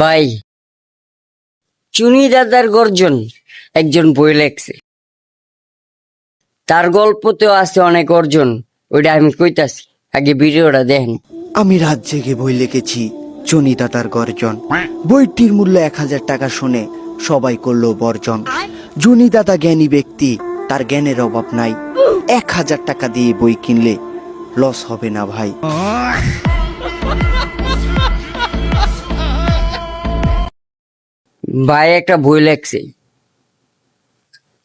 ভাই চুনি দাদার গর্জন একজন বই লেখছে। তার গল্পতেও আছে অনেক অর্জন, ওইটা আমি কইতাছি, আগে ভিডিওটা দেখেন। আমি রাত জেগে বই লিখেছি চনিদাতার গর্জন। বইটির মূল্য এক হাজার টাকা শুনে সবাই করল বর্জন। জনিদাতা জ্ঞানী ব্যক্তি, তার জ্ঞানের অভাব নাই। এক হাজার টাকা দিয়ে বই কিনলে লস হবে না ভাই। ভাই একটা বই লেখছে।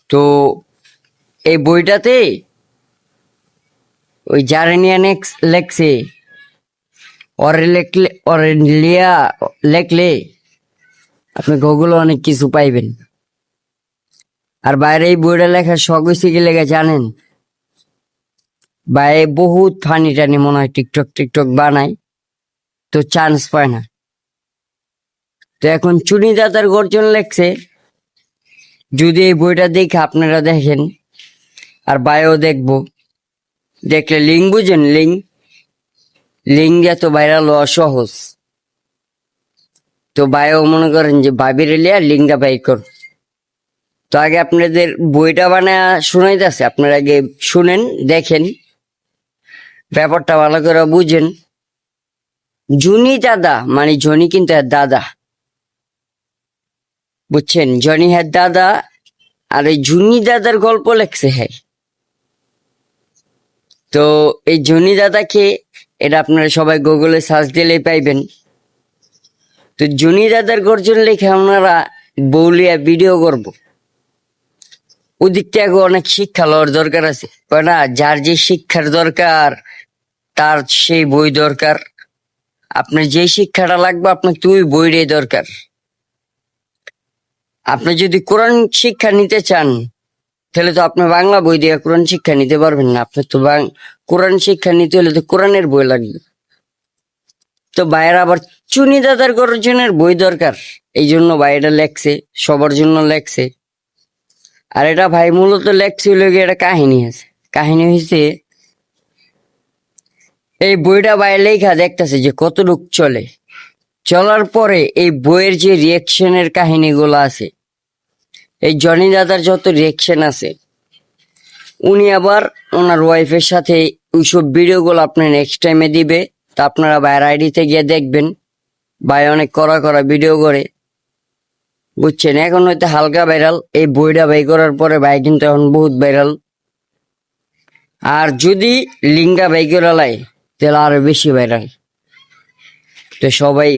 তো এই বইটাতে ওই জারেনিয়ান লেখছে। ওরে লেখলে, ওরে লিয়া লেখলে আপনি গুগলে অনেক কিছু পাইবেন। আর বাইরে এই বইটা লেখার শখ হয়েছে কি জানেন? বাইরে বহুত ফানি টানি মনে হয় টিকটক টিকটক বানায়, তো চান্স পায় না। তো এখন চুনি দাদার গর্জন লেখছে। যদি এই বইটা দেখে আপনারা দেখেন, আর বায়ো দেখব। দেখলে লিঙ্ক বুঝেন লিঙ্ক লিঙ্ক এত ভাইরাল হওয়া সহজ। তো বায়ো মনে করেন যে ভাবির লিয়া লিঙ্কটা বাই কর তো আগে আপনাদের বইটা বানায় শোনাইতেছে আপনারা আগে শুনেন, দেখেন। ব্যাপারটা ভালো করে বুঝেন। জুনি দাদা মানে জনি কিন্তু দাদা। বুঝছেন? জনি হ্যাঁ দাদা আর এই জুনি দাদার গল্প লেখছে হ্যাঁ তো এই জনি দাদাকে এটা আপনারা সবাই গুগলে সার্চ দিলেই পাইবেন। তো জুনি দাদার গর্জন লেখে আপনারা বৌলিয়া ভিডিও করব। ওদিক থেকে অনেক শিক্ষা লওয়ার দরকার আছে। না, যার যে শিক্ষার দরকার, তার সেই বই দরকার। আপনার যে শিক্ষাটা লাগবে, আপনার তুই বইটাই দরকার। আপনি যদি কোরআন শিক্ষা নিতে চান, তাহলে তো আপনি বাংলা বই দিয়ে কোরআন শিক্ষা নিতে পারবেন না। আপনার তো কোরআন শিক্ষা নিতে হলে তো কোরআনের বই লাগবে। তো বাইরে আবার চুনি দাদার গর্জনের বই দরকার। এই জন্য ভাইটা লেখছে, সবার জন্য লেখছে। আর এটা ভাই মূলত লেখছে গিয়ে একটা কাহিনী আছে। কাহিনী হয়েছে এই বইটা বাইরে লেখা দেখতেছে যে কতটুক চলে। চলার পরে এই বইয়ের যে রিয়েকশনের কাহিনীগুলো আছে এই জনি দাদার যত রিয়েকশন আছে, উনি আবার ওনার ওয়াইফের সাথে ওইসব ভিডিওগুলো আপনার নেক্সট টাইমে দিবে, তা আপনারা বাইরের আইডিতে গিয়ে দেখবেন। ভাই অনেক করা করা ভিডিও করে। বুঝছেন? এখন হয়তো হালকা ভাইরাল এই বইটা বাই করার পরে ভাই কিন্তু এখন বহুত ভাইরাল আর যদি লিঙ্গা বাই করে লাই তাহলে আরও বেশি ভাইরাল তো সবাই